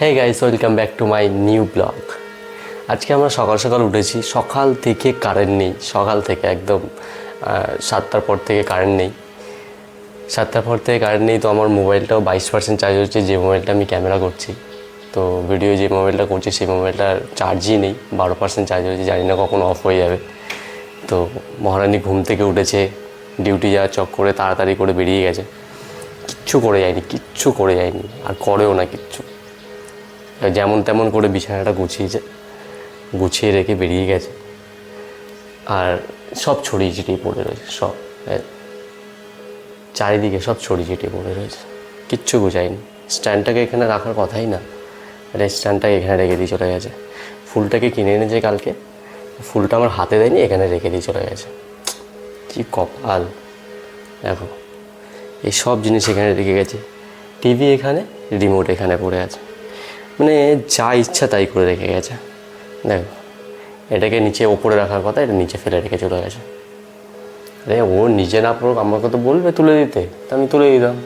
Hey guys welcome back to my new vlog আজকে আমরা সকাল সকাল উঠেছি। সকাল থেকে কারেন্ট নেই। সকাল থেকে একদম সাতটার পর থেকে কারেন্ট নেই। সাতটার পর থেকে কারেন্ট নেই, তো আমার মোবাইলটাও বাইশ পার্সেন্ট চার্জ হচ্ছে। যে মোবাইলটা আমি ক্যামেরা করছি, তো ভিডিও যে মোবাইলটা করছি, সেই মোবাইলটার চার্জই নেই। বারো পার্সেন্ট চার্জ হয়েছে জানি না কখন অফ হয়ে যাবে। তো মহারানী ঘুম থেকে উঠেছে ডিউটি যাওয়ার চক করে তাড়াতাড়ি করে বেরিয়ে গেছে। কিচ্ছু করে যায়নি, কিচ্ছু করে যায়নি। আর করেও না কিচ্ছু। যেমন তেমন করে বিছানাটা গুছিয়েছে, গুছিয়ে রেখে বেরিয়ে গেছে। আর সব ছড়িয়ে ছিটিয়ে পড়ে রয়েছে, সব চারিদিকে সব ছড়িয়ে ছিটিয়ে পড়ে রয়েছে। কিচ্ছু গুছায়নি স্ট্যান্ডটাকে এখানে রাখার কথাই না। আর, স্ট্যান্ডটাকে এখানে রেখে দিয়ে চলে গেছে। ফুলটাকে কিনে এনেছে কালকে। ফুলটা আমার হাতে দেয়নি, এখানে রেখে দিয়ে চলে গেছে। কি কপাল। দেখো এই সব জিনিস এখানে রেখে গেছে। টিভি এখানে, রিমোট এখানে পড়ে আছে। মানে যা ইচ্ছা তাই করে রেখে গেছে। দেখো, এটাকে নিচে ওপরে রাখার কথা, এটা নিচে ফেলে রেখে চলে গেছে। আরে, ও নিজে না পড়ুক, আমাকে তো বলবে তুলে দিতে। তা আমি তুলে দিতাম।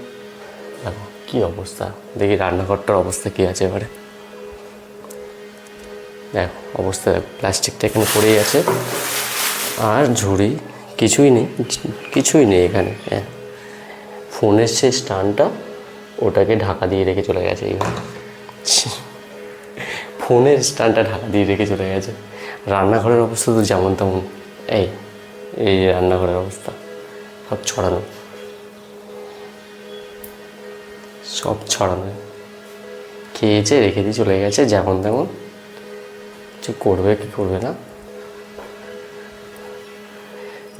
দেখো, কী অবস্থা। দেখি রান্নাঘরটার অবস্থা কী আছে এবারে। দেখো, অবস্থা দেখো, প্লাস্টিকটা এখানে পড়েই আছে। আর ঝুড়ি, কিছুই নেই কিছুই নেই এখানে। হ্যাঁ ফোনের সে স্টানটা ওটাকে ঢাকা দিয়ে রেখে চলে গেছে এইভাবে। ফোনের স্টানটা ঢাকা দিয়ে রেখে চলে গেছে। রান্নাঘরের অবস্থা তো যেমন তেমন। এই এই রান্নাঘরের অবস্থা, সব ছড়ানো। সব ছড়ানো। খেয়েছে রেখে দিয়ে চলে গেছে, যেমন তেমন। কিছু করবে কি করবে না।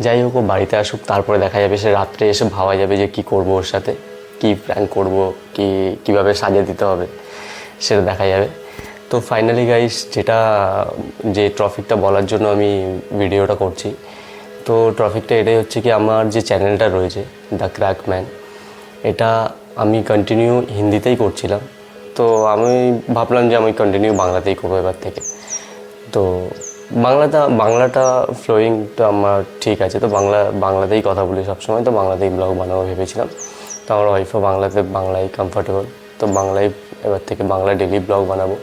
যাই হোক, ও বাড়িতে আসুক, তারপরে দেখা যাবে, সে রাত্রে এসে ভাবা যাবে যে কি করব ওর সাথে, কি প্ল্যান করব, কি, কীভাবে সাজিয়ে দিতে হবে। সেটা দেখা যাবে। তো ফাইনালি গাইস যেটা, যে ট্রফিকটা বলার জন্য আমি ভিডিওটা করছি, তো ট্রফিকটা এটাই হচ্ছে কি, আমার যে চ্যানেলটা রয়েছে দ্য ক্র্যাক ম্যান এটা আমি কন্টিনিউ হিন্দিতেই করছিলাম। তো আমি ভাবলাম যে আমি কন্টিনিউ বাংলাতেই করব এবার থেকে। তো বাংলাটা বাংলাটা ফ্লোয়িংটা আমার ঠিক আছে। তো বাংলা, বাংলাতেই কথা বলি সবসময়। তো বাংলাতেই ব্লগ বানাবো ভেবেছিলাম। তো আমার ওয়াইফও বাংলাতে, বাংলায় কমফর্টেবল তো বাংলায়, এবার থেকে বাংলা ডেলি ব্লগ বানাবো।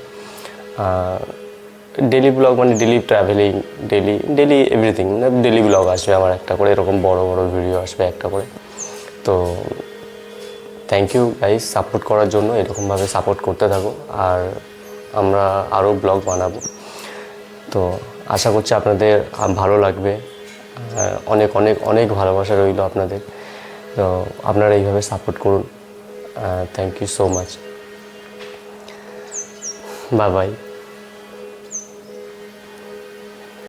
ডেলি ব্লগ মানে daily travelling daily daily everything daily vlog আসবে আমার একটা করে, এরকম বড় বড় ভিডিও আসবে একটা করে। তো থ্যাংক ইউ গাইস সাপোর্ট করার জন্য এরকমভাবে সাপোর্ট করতে থাকো, আর আমরা আরও ব্লগ বানাবো। তো আশা করছি আপনাদের ভালো লাগবে। অনেক অনেক অনেক ভালোবাসা রইল আপনাদের। তো আপনারা এইভাবে সাপোর্ট করুন। Thank you so much bye bye